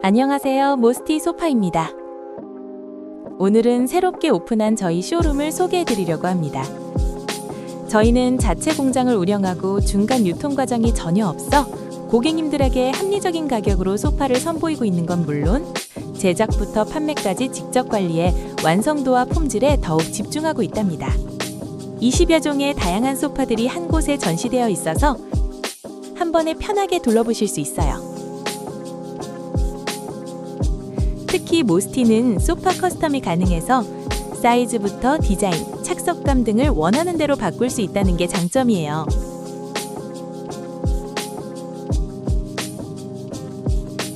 안녕하세요. 모스티 소파입니다. 오늘은 새롭게 오픈한 저희 쇼룸을 소개해 드리려고 합니다. 저희는 자체 공장을 운영하고 중간 유통 과정이 전혀 없어 고객님들에게 합리적인 가격으로 소파를 선보이고 있는 건 물론 제작부터 판매까지 직접 관리해 완성도와 품질에 더욱 집중하고 있답니다. 20여 종의 다양한 소파들이 한 곳에 전시되어 있어서 한 번에 편하게 둘러보실 수 있어요. 특히 모스티는 소파 커스텀이 가능해서 사이즈부터 디자인, 착석감 등을 원하는 대로 바꿀 수 있다는 게 장점이에요.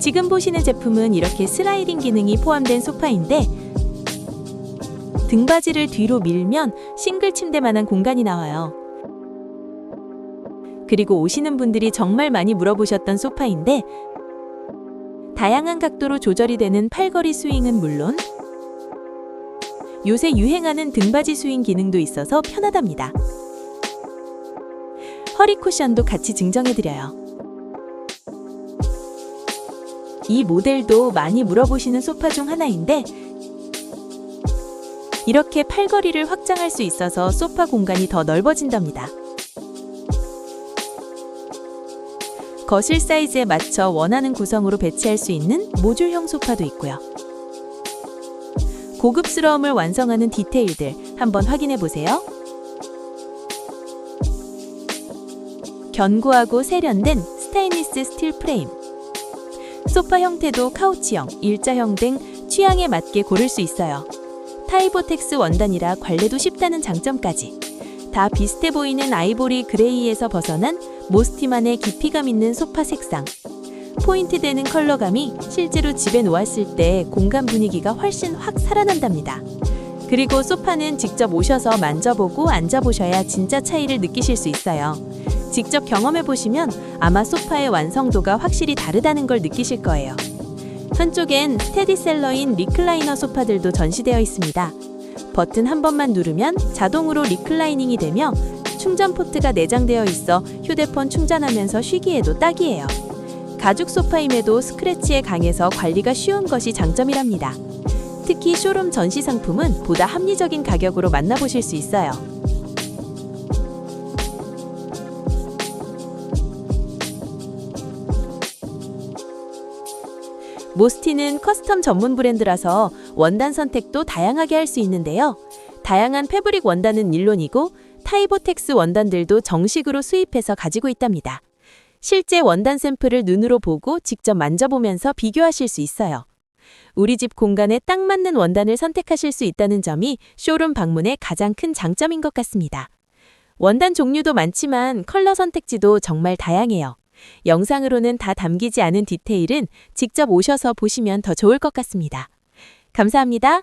지금 보시는 제품은 이렇게 슬라이딩 기능이 포함된 소파인데 등받이를 뒤로 밀면 싱글 침대만한 공간이 나와요. 그리고 오시는 분들이 정말 많이 물어보셨던 소파인데 다양한 각도로 조절이 되는 팔걸이 스윙은 물론 요새 유행하는 등받이 스윙 기능도 있어서 편하답니다. 허리 쿠션도 같이 증정해드려요. 이 모델도 많이 물어보시는 소파 중 하나인데 이렇게 팔걸이를 확장할 수 있어서 소파 공간이 더 넓어진답니다. 거실 사이즈에 맞춰 원하는 구성으로 배치할 수 있는 모듈형 소파도 있고요. 고급스러움을 완성하는 디테일들 한번 확인해 보세요. 견고하고 세련된 스테인리스 스틸 프레임. 소파 형태도 카우치형, 일자형 등 취향에 맞게 고를 수 있어요. 타이보텍스 원단이라 관리도 쉽다는 장점까지. 다 비슷해 보이는 아이보리 그레이에서 벗어난 모스티만의 깊이감 있는 소파 색상. 포인트 되는 컬러감이 실제로 집에 놓았을 때 공간 분위기가 훨씬 확 살아난답니다. 그리고 소파는 직접 오셔서 만져보고 앉아보셔야 진짜 차이를 느끼실 수 있어요. 직접 경험해 보시면 아마 소파의 완성도가 확실히 다르다는 걸 느끼실 거예요. 한쪽엔 스테디셀러인 리클라이너 소파들도 전시되어 있습니다. 버튼 한 번만 누르면 자동으로 리클라이닝이 되며 충전 포트가 내장되어 있어 휴대폰 충전하면서 쉬기에도 딱이에요. 가죽 소파임에도 스크래치에 강해서 관리가 쉬운 것이 장점이랍니다. 특히 쇼룸 전시 상품은 보다 합리적인 가격으로 만나보실 수 있어요. 모스티는 커스텀 전문 브랜드라서 원단 선택도 다양하게 할 수 있는데요. 다양한 패브릭 원단은 물론이고 타이보텍스 원단들도 정식으로 수입해서 가지고 있답니다. 실제 원단 샘플을 눈으로 보고 직접 만져보면서 비교하실 수 있어요. 우리 집 공간에 딱 맞는 원단을 선택하실 수 있다는 점이 쇼룸 방문의 가장 큰 장점인 것 같습니다. 원단 종류도 많지만 컬러 선택지도 정말 다양해요. 영상으로는 다 담기지 않은 디테일은 직접 오셔서 보시면 더 좋을 것 같습니다. 감사합니다.